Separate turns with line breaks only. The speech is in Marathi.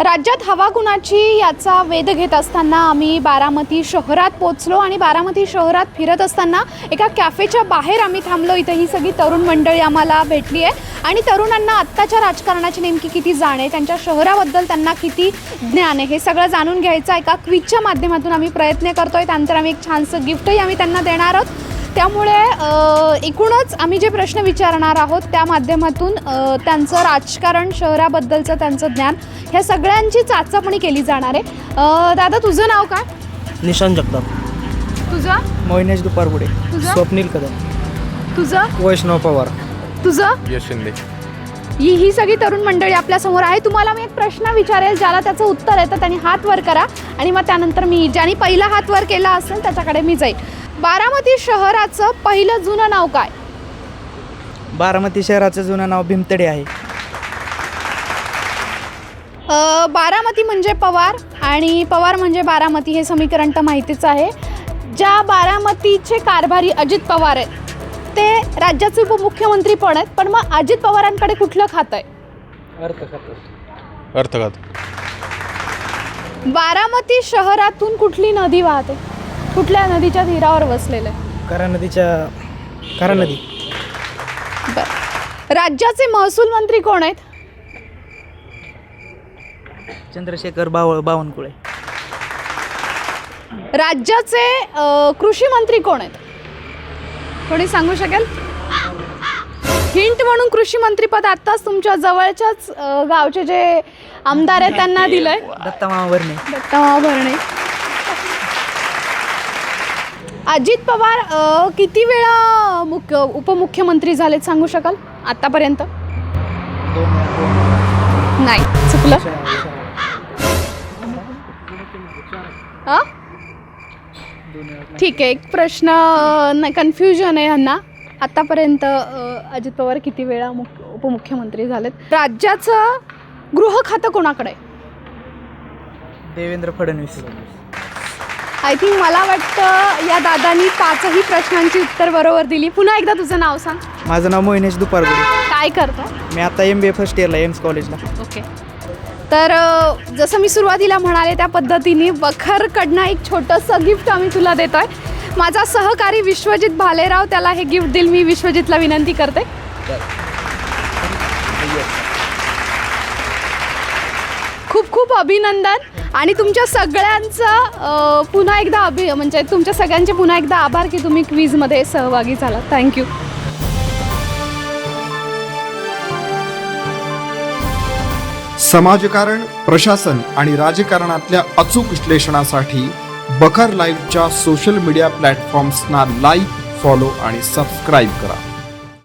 राज्यात हवा कुणाची याचा वेध घेत असताना आम्ही बारामती शहरात पोचलो आणि बारामती शहरात फिरत असताना एका कॅफेच्या बाहेर आम्ही थांबलो. इथे ही सगळी तरुण मंडळी आम्हाला भेटली आहे. आणि तरुणांना आत्ताच्या राजकारणाची नेमकी किती जाण आहे त्यांच्या शहराबद्दल त्यांना किती ज्ञान आहे हे सगळं जाणून घ्यायचं एका क्विजच्या माध्यमातून आम्ही प्रयत्न करतोय. त्यानंतर आम्ही एक छानसं गिफ्टही आम्ही त्यांना देणार आहोत. त्यामुळे एकूणच आम्ही जे प्रश्न विचारणार आहोत त्या माध्यमातून त्यांचं राजकारण शहराबद्दलचं त्यांचं ज्ञान ह्या सगळ्यांची चाचपणी केली जाणार आहे. दादा तुझं नाव काय?
निशांत जगताप.
तुझं?
मोहिनेश दुपारपुडे
तुझं?
स्वप्नील कदम.
तुझं?
वैष्णव पवार.
तुझं?
यश शिंदे.
ही ही सगळी तरुण मंडळी आपल्यासमोर आहे. तुम्हाला मी एक प्रश्न विचारेल ज्याला त्याचं उत्तर येतं त्यांनी हात वर करा. आणि मग त्यानंतर मी ज्यांनी पहिला हात वर केला असेल त्याच्याकडे मी जाईल. बारामती शहराचं पहिलं जुनं नाव काय?
बारामती शहराचं जुनं नाव भीमतडे आहे.
अ, बारामती म्हणजे पवार आणि पवार म्हणजे बारामती हे समीकरण तर माहितीच आहे. ज्या बारामतीचे कारभारी अजित पवार आहेत ते राज्याचे उपमुख्यमंत्री पण आहेत पण मग अजित पवारांकडे कुठलं खातं आहे? बारामती शहरातून कुठली नदी वाहते? कुठल्या नदीच्या तीरावर वसलेलं? आहे
करा नदीच्या करा नदी.
बरं. राज्याचे महसूल मंत्री कोण आहेत?
चंद्रशेखर बाव बावनकुळे.
राज्याचे अ, कृषी मंत्री कोण आहेत? कोणी सांगू शकेल? हिंट म्हणून कृषी मंत्रीपद आत्ताच तुमच्या जवळच्याच अ, गावचे जे आमदार आहेत त्यांना दिलंय.
दत्ता मामा भरणे
दत्तामाव भरणे अजित पवार अ, किती वेळा मुख्य उपमुख्यमंत्री झालेत सांगू शकाल? आतापर्यंत? नाही. चुकलं? हा ठीक आहे. एक प्रश्न कन्फ्युजन आहे ह्यांना. आतापर्यंत अ, अजित पवार किती वेळा मुख्य उपमुख्यमंत्री झालेत? राज्याचं गृह खातं कोणाकडे? आहे
देवेंद्र फडणवीस.
आय थिंक मला वाटतं या दादानी पाचही प्रश्नांची उत्तर बरोबर दिली. पुन्हा एकदा तुझं नाव सांग.
माझं नाव मोहिनेश दुपारपुडे
काय करतो?
मी आता एम बी ए फर्स्ट इयरला एम्स कॉलेजला
ओके तर अ, जसं मी सुरुवातीला म्हणाले त्या पद्धतीने बखरकडनं एक छोटंसं गिफ्ट आम्ही तुला देतो आहे माझा सहकारी विश्वजित भालेराव त्याला हे गिफ्ट देईल मी विश्वजितला विनंती करते. खूप खूप अभिनंदन. आणि तुमच्या सगळ्यांचं पुन्हा एकदा अभि म्हणजे तुमच्या सगळ्यांचे पुन्हा एकदा आभार की तुम्ही क्वीजमध्ये सहभागी झाला थँक्यू
समाजकारण प्रशासन आणि राजकारणातल्या अचूक विश्लेषणासाठी बखर लाईव्हच्या सोशल मीडिया प्लॅटफॉर्म्सना लाईक फॉलो आणि सबस्क्राईब करा.